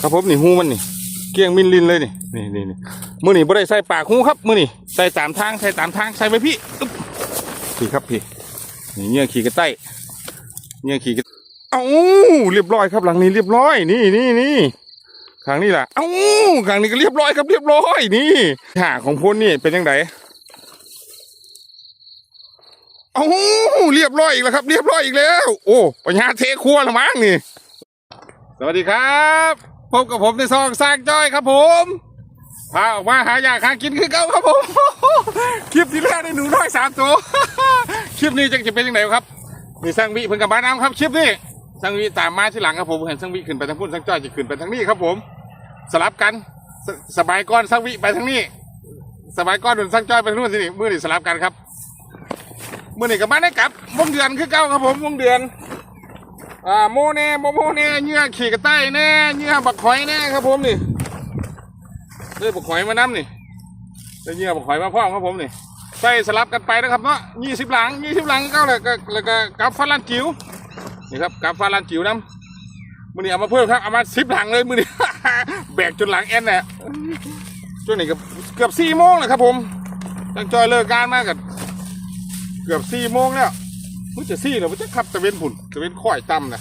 ครับผมนี่หูมันนี่ เกลี้ยงมินลินเลยนี่นี่นี่นี่มือนี่บ่ได้ใส่ปากหูครับมือนี่ใส่ตามทางใส่ตามทางใส่ไปพี่อึ๊บพี่ครับพี่นี่เงี้ยขี่กระไต้เงี้ยขี่กระเอ้าเรียบร้อยครับหลังนี้เรียบร้อย นี่นี่นี่ครั้งนี้ล่ะเอ้าครั้งนี้ก็เรียบร้อยครับเรียบร้อยนี่หาของพ้นนี่เป็นยังไงเอ้าเรียบร้อยอีกแล้วครับ เรียบร้อยอีกแล้ว โอ้ปัญญาเทครัวละมั้งนี่ สวัสดีครับ พบกับผมในซองสร้างจ้อยครับผมพาออกมาหาอยากหากินคือเก่าครับผม คลิปที่แล้วได้หนูน้อยสามตัว คลิปนี้จะจะเป็นยังไงครับมีสร้างวิเพิ่งกลับบ้านน้ำครับคลิปนี้สร้างวิตามมาที่หลังครับผมเห็นสร้างวิขึ้นไปทางพุ่นสร้างจ้อยจะขึ้นไปทางนี้ครับผม สลับกันสสบายก้อนสร้างวิไปทางนี้ สบายก้อนโดนสร้างจ้อยไปทางนู้นสินี่มือนี่สลับกันครับมือนี่กลับบ้านได้กลับวงเดือนคือเก่าครับผมวงเดือน อ่าโมแน่โมโมแน่เหงื่อขี่กระต่ายแน่เหงื่อบักหอยแน่ครับผมนี่เลยบักหอยมาน้ำนี่ได้เหงื่อบักหอยมาพร้อมครับผมนี่ใส่สลับกันไปนะครับเนาะยี่สิบหลังยี่สิบหลังก็เลยก็เลยก็กับฟ้าลันจิ๋วนี่ครับกับฟ้าลันจิ๋วน้ำมือนี้เอามาเพิ่มครับเอามาสิบหลังเลยมือนี้แบกจนหลังแอนเนี่ยจนนี่ก็เกือบสี่โมงเลยครับผมจังจอยเลิกการมากกับเกือบสี่โมงแล้ว มันจะซี่เหรอมันจะขับตะเวนผุ่นตะเวนค่อยต่ำนะ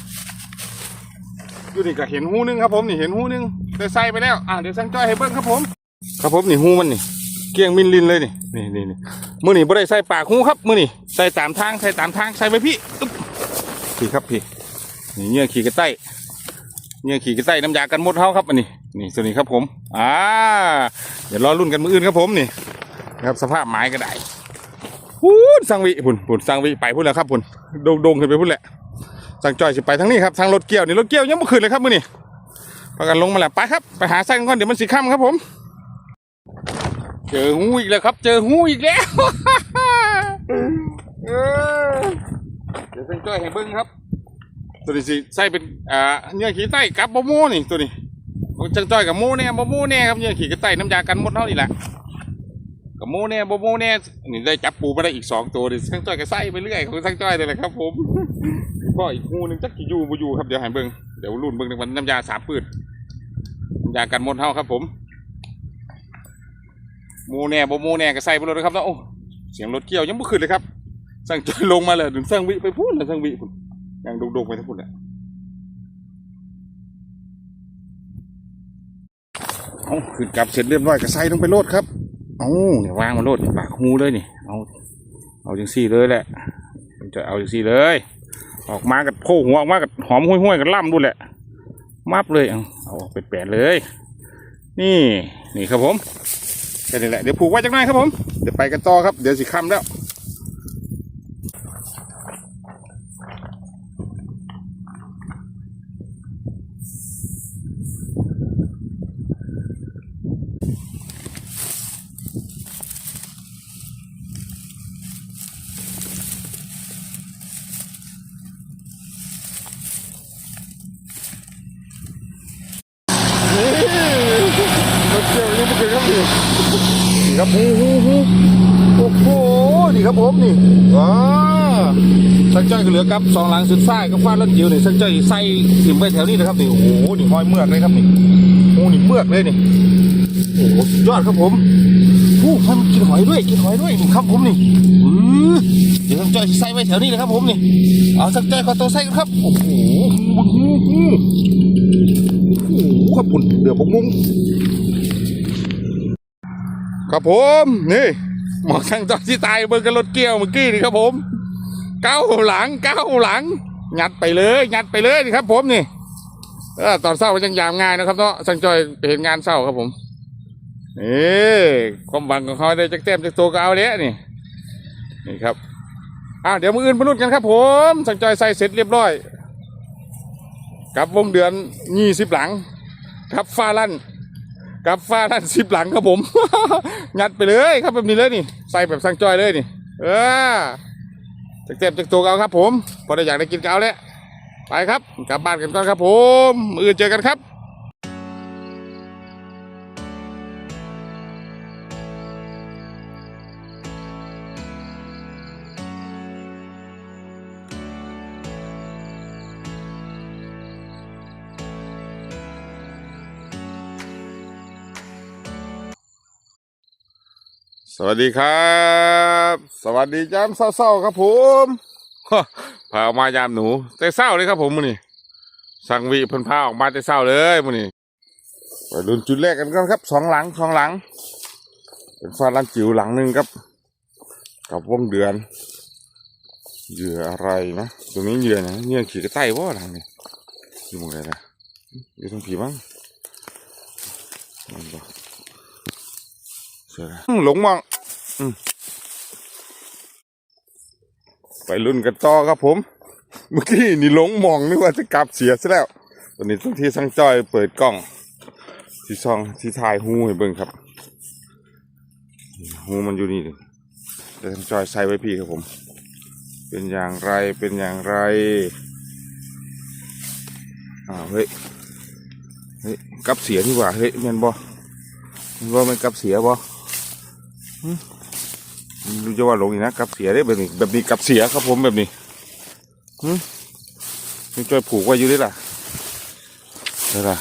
อยู่นี่ก็เห็นหูหนึงครับผมนี่เห็นหูหนึงได้ใส่ไปแล้วอะเดี๋ยวสั่งจ้อยให้เบิ้งครับผม ครับผมนี่หูมันนี่เกลี้ยงมินลินเลยนี่นี่นี่นี่มือนี่บ่ได้ใส่ปากหูครับมือนี่ใส่ตามทางใส่ตามทางใส่ไปพี่อึ๊บพี่ครับพี่นี่เงี้ยขี่กระไต้เงี้ยขี่กระไต้น้ำยากันมดเท้าครับอันนี้นี่ตัวนี้ครับผมอ่าเดี๋ยวรอรุ่นกันมืออื่นครับผมนี่นะครับสภาพไม้ก็ได้ พูนสังวิพุ่นพุ่นสังวิไปพุ่นแล้วครับพุ่นโดงดงขึ้นไปพุ่นแหละสังจอยสิไปทางนี้ครับทางรถเกี่ยวนี่รถเกี่ยวยังไม่ขึ้นเลยครับมื่อนี้พากันลงมาแล้วไปครับไปหาไส้กันก่อนเดี๋ยวมันสีค่ำครับผม เจอหูอีกแล้วครับ เจอหูอีกแล้วเดี๋ยวสังจอยให้เบิ้งครับ ตัวนี้สิใส่เป็นอ่าเนื้อขี้ไต้กับบะโม่นี่ตัวนี้จังจอยกับโม่เนี่ยบะโม่เนี่ยครับเนื้อขี้กระไต้น้ำยากันหมดเท่านี่แหละ กับโมเนี่ยโมโมเนี่ยนี่ได้จับปูมาได้อีกสองตัวดิทั้งจ้อยก็ไส้ไปเรื่อยของทั้งจ้อยเลยแหละครับ ผมก็อีกงูหนึ่งจักกี่ยูบ่อยู่ครับเดี๋ยวหายเบิ้งเดี๋ยวรุ่นเบิ้งในวันน้ำยาสามปืดน้ำยากันมดเท่าครับ ผมโมเนี่ยโมโมเนี่ยก็ใส่ไปเลยนะครับนะโอ้เสียงรถเกี่ยวยังไม่ขึ้นเลยครับ สั่งจอยลงมาเลยถึงสั่งวิไปพูดเลยสั่งวิพุ่นยังโดงๆไปทั้งพุ่นแหละเอาขึ้นกลับเสร็จเรียบร้อยก็ใส่ลงไปโลดครับ เอาเนี่ยวางมันโลดปากหูเลยนี่ เอาเอาจังซี่เลยแหละจะเอาจังซี่เลย ออกมากับโผล่หัวออกมากับหอมห้วยๆกับล่ำดูแหละมับเลยเอาเอาออกเป็ดแปดเลย นี่นี่ครับผมแค่นี้แหละเดี๋ยวผูกไว้จังหน่อยครับผมเดี๋ยวไปกันต่อครับเดี๋ยวสิค่ำแล้ว นี่รถเกี่ยวยังไม่เคยครับนี่นี่ครับหูหูหูโอ้โหนี่ครับผมนี่ว้า สักจ้อยก็เหลือกับสองหลังสุดท้ายกับฟ้ารถเกี่ยวนี่สักจ้อยใส่ถิ่มไปแถวนี้นะครับนี่โอ้โหนี่ห้อยเมือกเลยครับนี่โอ้นี่เมือกเลยนี่โอ้โหสุดยอดครับผมโอ้มันกินหอยด้วยกินหอยด้วยนี่ครับผมนี่เดี๋ยวสักจ้อยใส่ไว้แถวนี้นะครับผมนี่เอาสักจ้อยขอตัวใส่กันครับโอ้โหครับคุณเดือบกมุ้งครับผมนี่หมอกช่างจอที่ตายเบิร์กันรถเกี่ยวเมื่อกี้นี่ครับผม เก้าหลังเก้าหลัง งัดไปเลยงัดไปเลยนี่ครับ ผมนี่เออตอนเศร้ามันยังยามง่ายนะครับเนาะช่างจอยเห็นงานเศร้าครับผมนี่ความหวังของเขาได้จักเต็มจักตัวก็เอาเละนี่นี่ครับอ้าวเดี๋ยวมืออื่นมาลุ้นกันครับ ผมช่างจอยใส่เสร็จเรียบร้อยกับวงเดือนยี่สิบหลังกับฟ้าลั่นกับฟ้าลั่นสิบหลังครับผม งัดไปเลยครับแบบนี้เลยนี่ ใส่แบบสังจอยเลยนี่ เออ จากเต็บจากตัวเอาครับ ผมพอได้อยากได้กินก็เอาแล้วไปครับ กลับบ้านกันก่อนครับ ผมมือเจอกันครับสวัสดีครับ สวัสดียามเศร้าๆครับผมฮะพาออกมายามหนูแต่เศร้าเลยครับผมมื้อนี้สั่งวีเพิ่นพาออกมาแต่เศร้าเลยมื้อนี้ไปลุ้นจุดแรกกันก่อนครับสองหลังสองหลัง เป็นฟ้าลันจิ๋วหลังหนึ่งครับ กับวงเดือนเหยื่ออะไรนะตรงนี้เหยื่อนะเหยื่อขี่กระต่ายว่าหลังนี้อยู่ตรงไหนนะอยู่ตรงผีบ้างมันบอกเสืออืมหลงมองอืม ไปรุ่นกันต่อครับผม เมื่อกี้นี่หลงมองนึกว่าจะกลับเสียซะแล้วตอนนี้ต้องที่สังจอยเปิดกล้องที่ซองที่ถ่ายหูให้เบิ่งครับหูมันอยู่นี่เลยเดี๋ยวทางจอยใส่ไว้พี่ครับผม เป็นอย่างไรเป็นอย่างไรอ้าวเฮ้ยเฮ้ยกลับเสียดีกว่าเฮ้ยแมนบอมันว่ามันกลับเสียบอ รู้จะว่าหลงอีกนะกับเสียได้แบบนี้แบบนี้กับเสียครับผมแบบนี้หึนี่จอยผูกไว้อยู่ด้วยล่ะได้ล่ะ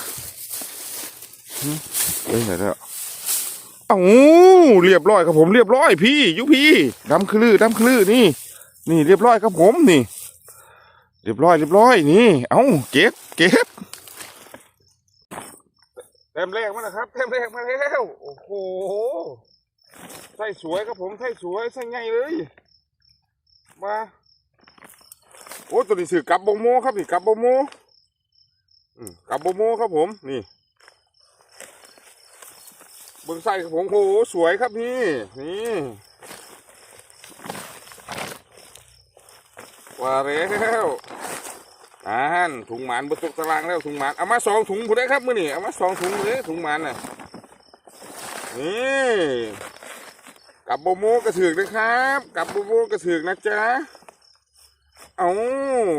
หึเอ้ยไหนแล้วเอ้าเรียบร้อยครับผมเรียบร้อยพี่ยุพี่ดำคลือดำคลือนี่ นี่เรียบร้อยครับผมนี่ เรียบร้อยเรียบร้อยนี่ เอ้าเก็บเก็บเต็มแรกมาแล้วครับเต็มแรกมาแล้วโอ้โห ใส่สวยครับผมใส่สวยใส่ไงเลยมาโอ้ตัวนี้สื่อกับบงโมครับนี่กับบงโมกับบงโมครับผมนี่เบื้องไส้ครับผมโอ้สวยครับนี่นี่ว่าแล้วอ่านถุงหมานบนตกตารางแล้วถุงหมานเอามาสองถุงผู้ได้ครับมื่อนี่เอามาสองถุงเลยถุงหมานน่ะนี่ กับโบโมกระถือกนะครับ กับโบโมกระถือกนะจ๊ะเอา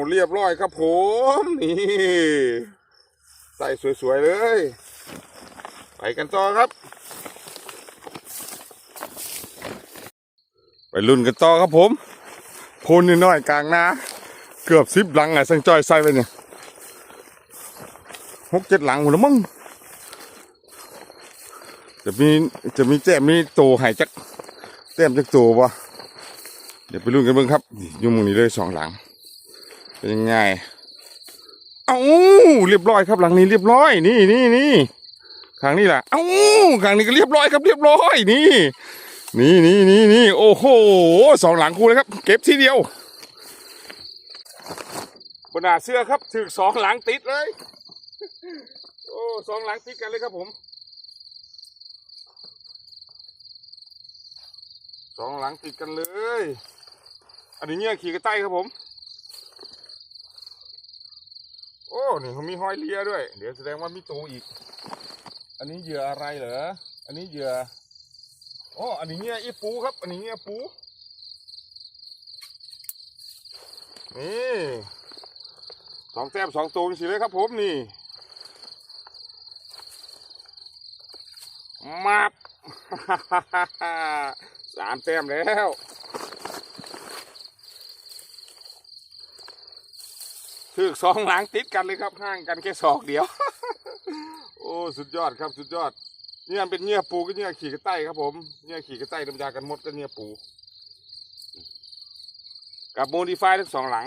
เรียบร้อยครับผมนี่ใส่สวยๆเลย ไปกันต่อครับ ไปรุ่นกันต่อครับผมโพนน้อยกลางนาเกือบสิบหลังไงสังจอยใส่ไปเนี่ยหกเจ็ดหลังหมดแล้วมั้งจะมีจะมีแต้มมีโตหายจัก แต้มจักโตวะเดี๋ยวไปรุ่นกันเบิ่งครับยุ่หมุงนี้เลยสองหลัง เป็นยังไงเอ้าเรียบร้อยครับหลังนี้เรียบร้อย นี่นี่นี่ครั้งนี้แหละเอ้าครั้งนี้ก็เรียบร้อยครับเรียบร้อยนี่นี่นี่นี่นี่โอ้โหสองหลังคู่เลยครับ เก็บทีเดียวบนหน้าเสื้อครับถึกสองหลังติดเลย โอ้สองหลังติดกันเลยครับผม สองหลังติดกันเลย อันนี้เนี่ยขี่กระต่ายครับผม โอ้นี่เขามีห้อยเลียด้วย เดี๋ยวแสดงว่ามีตูอีก อันนี้เหยื่ออะไรเหรอ อันนี้เหยื่อโอ้อันนี้เนี่ยอีปูครับ อันนี้เนี่ยปู นี่สองแต้มสองตัวสิเลยครับผมนี่มับ สามแต้มแล้วถึกสองหลังติดกันเลยครับห่างกันแค่ศอกเดียว โอ้สุดยอดครับสุดยอด เนี่ยเป็นเงี้ยปูก็เงี้ยขี่กระไตครับผมเงี้ยขี่กระไต่ายน้ำยากันมดก็เงี้ยปู กับโมดิฟายทั้งสองหลัง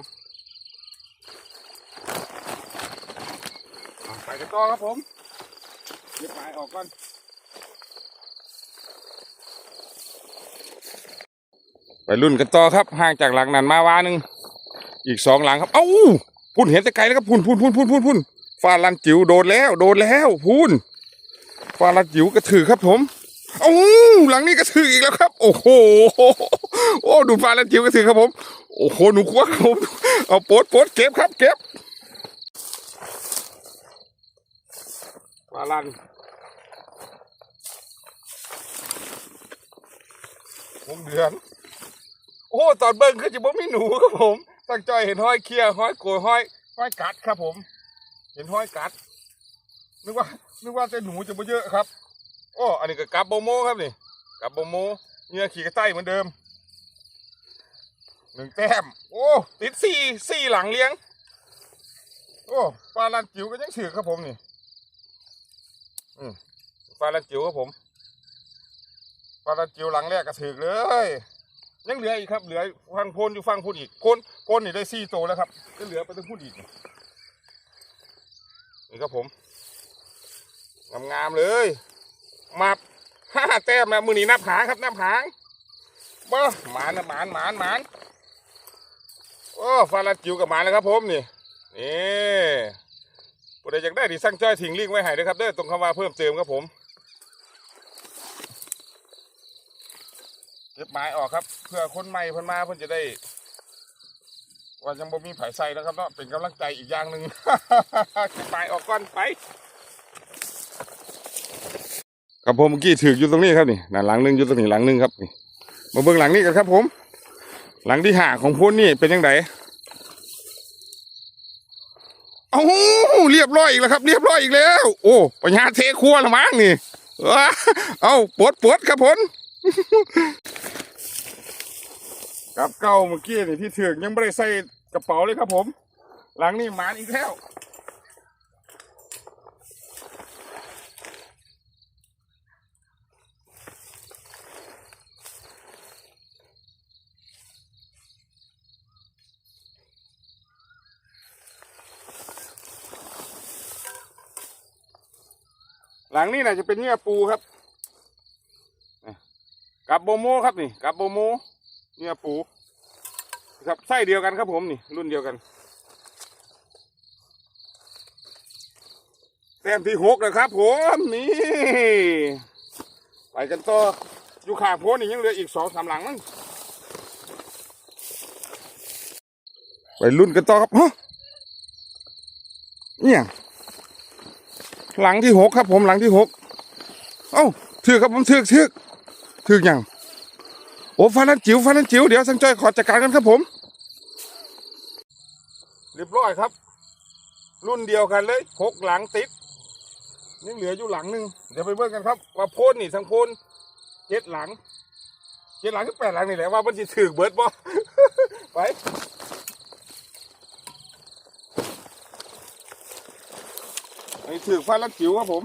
ไปกันต่อครับผมเก็บหมายออกก่อน ไปรุ่นกันต่อครับ ห่างจากหลังนั้นมาวานึง อีกสองหลังครับ เอ้าพุ่นเห็นแต่ไกลแล้วครับพุ่นพุ่นพุ่นพุ่นพุ่นพุ่นฟาลันจิ๋วโดนแล้ว โดนแล้วพุ่นฟาลัดจิ๋วกระถือครับผมโอ้หลังนี้กระถืออีกแล้วครับ โอ้โหโอ้ดูฟาลัดจิ๋วกระถือครับผม โอ้โหหนูคว้าครับผมเอาโปดโปดเก็บครับ เก็บฟาลันวงเดือน อ้ตอนเบิ้งคือจะบ่มีหนูครับผมตั้งใจเห็นห้อยเคียห้อยโกยห้อยห้อยกัดครับผม เห็นห้อยกัดนึกว่านึกว่าแต่หนูจะมาเยอะครับโอ้อันนี้ก็กับโบโมครับนี่กับโบโมเนี่ยขี่กระต่ายเหมือนเดิมหนึ่งแต้มโอ้ติดสี่สี่หลังเลี้ยง โอ้ปลาลันจิ๋วก็ยังถือครับผมนี่อืมปลาลันจิ๋วครับผมปลาจิวหลังแรกกระถือเลย ยังเหลืออีกครับ เหลือฟังโพนอยู่ฟังพูดอีกโคนโคนนี่ได้สี่โตวแล้วครับก็เหลือไปต้องพูดอีกนี่ครับผมงามๆเลยมาห้าแต้มแล้วมือนี้นับหางครับนับหางบ้าหมานนะหมานหมานหมานโอ้ฟาลาจิวกับหมานแล้วครับผมนี่นี่ผู้ใดอยากได้ดิสั่งจ้อยทิ้งลิงก์ไว้ให้ด้วยครับเด้อตรงคำว่าเพิ่มเติมครับผม เก็บไม้ออกครับ เพื่อคนใหม่เพิ่นมาเพิ่นจะได้ ว่ายังบ่มีไผใส่นะครับเนาะเป็นกำลังใจอีกอย่างหนึ่งเก็บไม้ออกก่อนไปครับผมเมื่อกี้ถืออยู่ตรงนี้ครับนี่นั่นหลังหนึงอยู่ตรงนี้หลังหนึงครับนี่มาเบิ่งหลังนี้กันครับผม หลังที่หาของพ้นนี่เป็นยังไงเอาเรียบร้อยอีกแล้วครับ เรียบร้อยอีกแล้ว โอ้ปัญญาเทครัวละมั้งนี่ เอาปวดปวดครับผม กับเก่าเมื่อกี้นี่ที่ถือยังไม่ได้ใส่กระเป๋าเลยครับผม หลังนี่หมานอีกแล้วหลังนี่น่าจะเป็นเนื้อปูครับกับโบโมครับนี่กับโบโม เนื้อปูครับไส้เดียวกันครับผมนี่ รุ่นเดียวกันแต้มที่หกนะครับผมนี่ไปกันต่ออยู่ขาโพนนี่ยังเหลืออีกสองสามหลังมั้งไปรุ่นกันต่อครับฮะเนี่ยหลังที่หกครับผมหลังที่หกเอ้าถือครับผมถือถือถืออย่าง โอ้ฟันนั้นจิ๋วฟันนั้นจิ๋วเดี๋ยวสังจ้อยขอจัดการกันครับผม เรียบร้อยครับ รุ่นเดียวกันเลยหกหลังติดยังเหลืออยู่หลังหนึ่งเดี๋ยวไปเบิ่งกันครับว่าโพนนี่ทั้งโพนเจ็ดหลังเจ็ดหลังก็แปดหลังนี่แหละว่ามันจะถือเบิร์ดบ่ไปไอ้ถือฟ้าลัดจิ๋วครับผม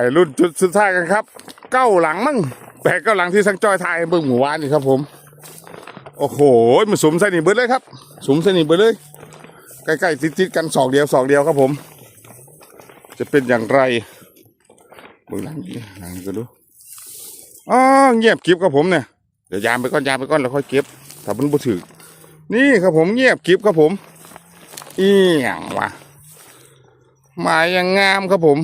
ไปรุ่นจุดสุดท้ายกันครับ เก้าหลังมั่งแต่เก้าหลังที่สังจอยทายเบิ่งหมู่บ้านนี่ครับผม โอ้โหมันสมสนี่เบิดเลยครับสมสนี่เบิดเลย ใกล้ๆติดๆกันสองเดียวสองเดียวครับผม จะเป็นอย่างไรเบิ่งหลังนี้หลังนี้ก็ดูอ๋อเงียบกริบครับผมเนี่ยเดี๋ยวยามไปก่อนยามไปก่อนแล้วค่อยเก็บถ้ามันบ่ถือนี่ครับผมเงียบกริบครับผมอีหยังวะหมายยังงามครับผม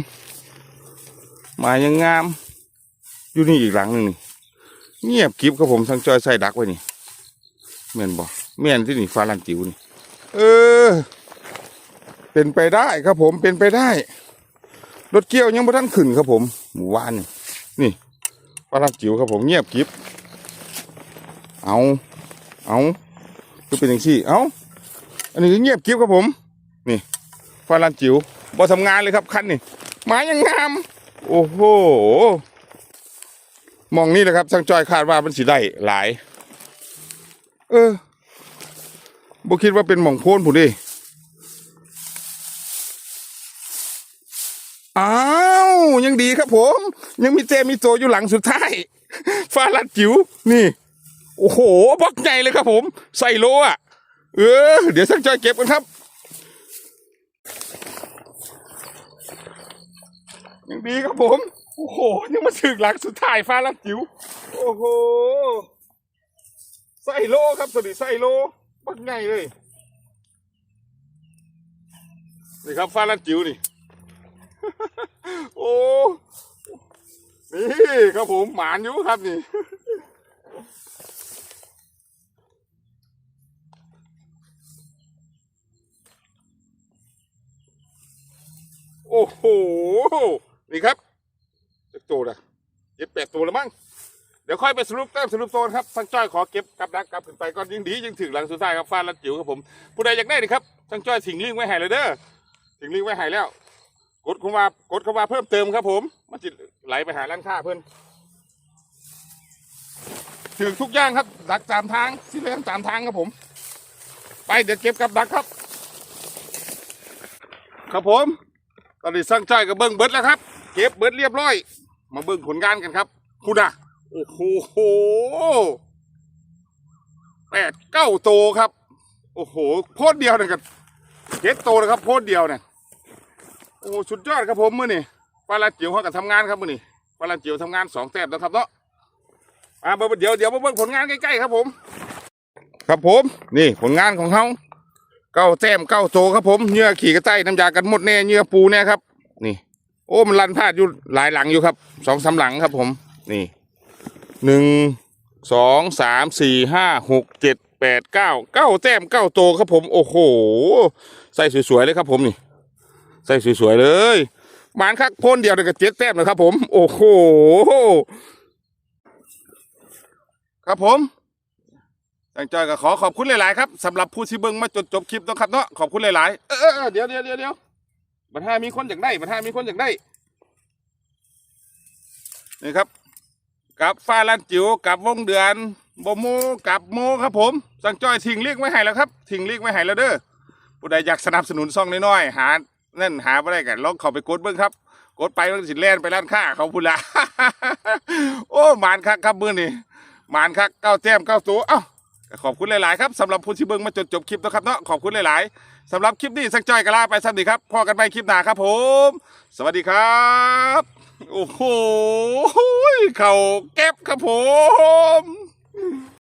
หมายยังงาม อยู่นี่อีกหลังหนึ่งนี่เงียบกิบครับผมทั้งจอยใส่ดักไว้นี่เม่นบอกเม่นที่นี่ฟ้าลันจิ๋วนี่ เออ เป็นไปได้ครับผมเป็นไปได้ รถเกี่ยวยังไม่ทันขึ้นครับผม หมู่บ้านนี่นี่ฟ้าลันจิ๋วครับผมเงียบกิบเอาเอาก็เป็นอย่างที่เอ้าอันนี้เงียบกิ๊บครับผม นี่ฟาลันจิ๋วบอทำงานเลยครับคันนี่ไม้ยังงาม โอ้โหมองนี่แหละครับช่างจอยคาดว่ามันสีได้หลาย เออบ่คิดว่าเป็นหม่องโพนผู้ดิอ้าวยังดีครับผม ยังมีเจมีโจอยู่หลังสุดท้ายฟาลันจิ๋วนี่ โอ้โหบล็อกใหญ่เลยครับผม ใส่โลอะ เออ เดี๋ยวสักจอยเก็บกันครับ ยังดีครับผม โอ้โห ยังมาถึงหลังสุดท้ายฟ้าลังจิ๋วโอ้โหใส่โลครับสวัสดีใส่โลบล็อกใหญ่เลยนี่ครับฟ้าลังจิ๋วนี่ โอ้นี่ครับผมหมานอยู่ครับนี่โอ้โห นี่ครับจะตัวละเก็บแปดตัวแล้วมั้งเดี๋ยวค่อยไปสรุปแต้มสรุปโซนครับทั้งจ้อยขอเก็บกับดักกลับขึ้นไปก่อนยิ่งดียิ่งถึงหลังสุดท้ายครับฟาดลัดจิ๋วครับผมผู้ใดอยากได้นี่ครับทั้งจ้อยถิงลิงไว้ให้เลยเด้อถิงลิงไว้ให้แล้ว กดเข้ามากดเข้ามาเพิ่มเติมครับผมมันจะไหลไปหาร้านค้าเพิ่อนถึงทุกอย่างครับ ดักตามทางที่เลี้ยงตามทางครับผม ไปเดี๋ยวเก็บกับดักครับ ครับผม ตอนนี้สั่งจ้อยกับเบิ้งเบิดแล้วครับ เก็บเบิดเรียบร้อย มาเบิ้งผลงานกันครับคุณอะโอ้โหแปดเก้าโตครับ โอ้โหโพดเดียวเนี่ยกันเจ็ดโตนะครับโพดเดียวเนี่ยโอ้สุดยอดครับผมมื่อนี่ปลาลาจิ๋วเขากับทำงานครับมื่อนี่ปลาลาจิ๋วทำงานสองแต้มแล้วครับเนาะอ่าเดี๋ยวเดี๋ยวมาเบิ่งผลงานใกล้ๆครับผม ครับผม นี่ผลงานของเขาเก้าแต้มเก้าโตครับผมเหงื่อขี่กระต่ายน้ำยากันหมดแน่เหงื่อปูแน่ครับ นี่ โอ้มันลันพลาดอยู่หลายหลังอยู่ครับสองสามหลังครับผม นี่หนึ่งสองสามสี่ห้าหกเจ็ดแปดเก้าเก้าแต้มเก้าโตครับผม โอ้โห ใส่สวยๆเลยครับผมนี่ ใส่สวยๆเลยบานคักพ่นเดียวเลยกับเจ็ดแต้มเลยครับผม โอ้โห ครับผมจังจอยก็ขอขอบคุณหลาย ๆ ครับสำหรับผู้ที่เบิ่งมาจนจบคลิปนะครับเนาะขอบคุณหลาย ๆ เออเดี๋ยวเดี๋ยวเดี๋ยว บัตรห้ามีคนอยากได้บัตรห้ามีคนอยากได้นี่ครับกับฟ้าลันจิ๋วกับวงเดือนบโมกับโมครับผม สังจอยทิ้งเรียกไว้ให้แล้วครับทิ้งเรียกไว้ให้แล้วเด้อผู้ใดอยากสนับสนุนซ่องน้อยๆหาเน่นหาไม่ได้กันลองเข้าไปกดเบิ้งครับ กดไปมันสิแล่นไปร้านค้าเขาพูดละโอ้หมานคักครับมืองนี่หมานคักเก้าแต้มเก้าตัวเอ้าขอบคุณหลายๆครับสำหรับผู้ที่เบิ้งมาจนจบคลิปนะครับเนาะขอบคุณหลายๆ สำหรับคลิปนี้สักจอยกะลาไปสวัสดีครับพอกันไปคลิปหน้าครับผม สวัสดีครับ โอ้โห เข่าเก็บครับผม